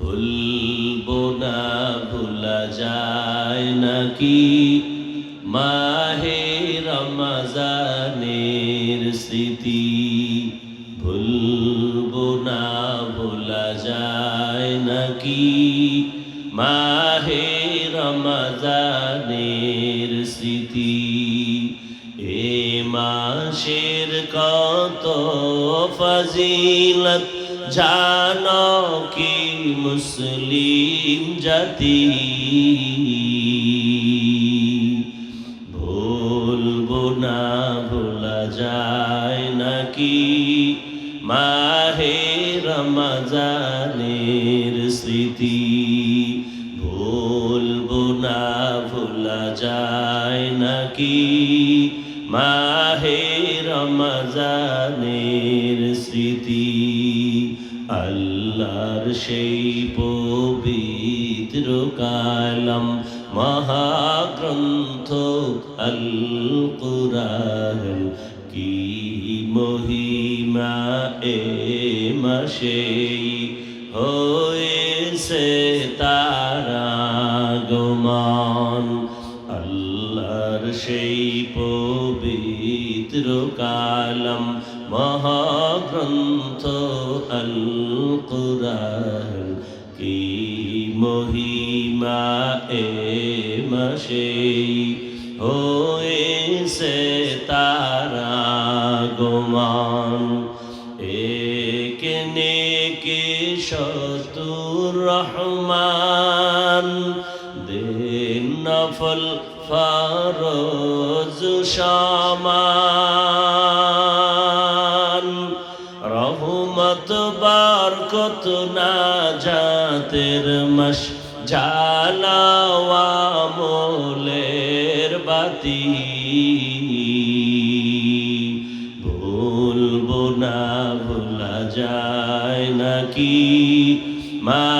ভুলবো না, ভুলা যায় নাকি? মাহে রমজানের স্মৃতি ভুলবো না, ভোলা যায় নাকি? মাহে রমজানের স্মৃতি এ মাসের কত ফজিলত জানো কি মুসলিম জাতি? ভুলবো না, ভোলা যায় নাকি? মাহে রমজানের স্মৃতি। ভুলবো না, ভোলা যায় নাকি? মাহে রমজানের স্মৃতি। আল্লাহর সেই পবিত্র কালাম মহাগ্রন্থ আল কুরআন কি মহিমা এ মাসে হয়েছে তারা গমান আল্লাহর সেই পবিত্র কালাম মহাগ্রন্থ আল কুরআন কি মহিমা এ মাসে হয়েছে তারা গোমান। একে কে শতুর রহমান দিন নফল ফরজ সমান। রহমত বারকত না জাতের মশ জালাওয়া মোলের বাতি। ভুলবো না, ভোলা যায় নাকি? মাহে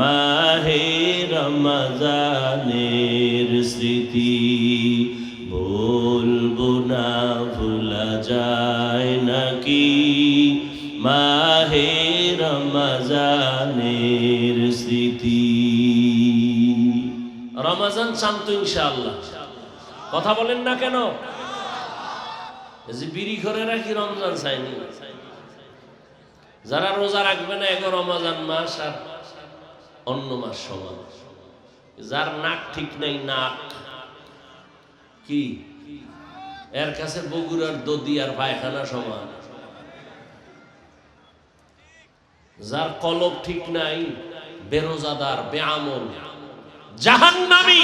মাহে রমজানের স্মৃতি। বলব না ভোলা যায় নাকি? মাহে রমজানের স্মৃতি। রমাজান চান তো ইনশাআল্লাহ। কথা বলেন না কেন? যে বিড়ি ঘরে রাখি রমজান চাইনি যারা রোজা রাখবে না, এগো রমাজান মাস আর অন্য মাস সমান। যার নাক ঠিক নাই, নাক। কি? এর কাছে বগুড়ার দদি আর পায়খানা সমান। যার কলব ঠিক নাই, বেরোজাদার, বেআমল। জাহান্নামী!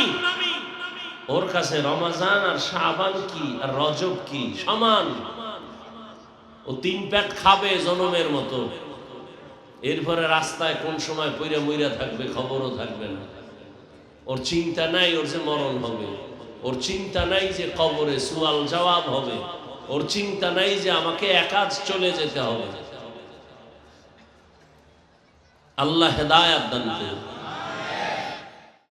ওর কাছে রমাজান আর শাবান কি আর রজব কি? সমান। ও তিন প্যাট খাবে জনমের মতো। এরপরে রাস্তায় কোন সময় পইরা মইরা থাকবে, খবরও থাকবে না। ওর চিন্তা নাই, ওর যে মরণ হবে। ওর চিন্তা নাই যে কবরে সুয়াল জবাব হবে। ওর চিন্তা নাই যে আমাকে একাজ চলে যেতে হবে। আল্লাহ হেদায়াত দান করুন।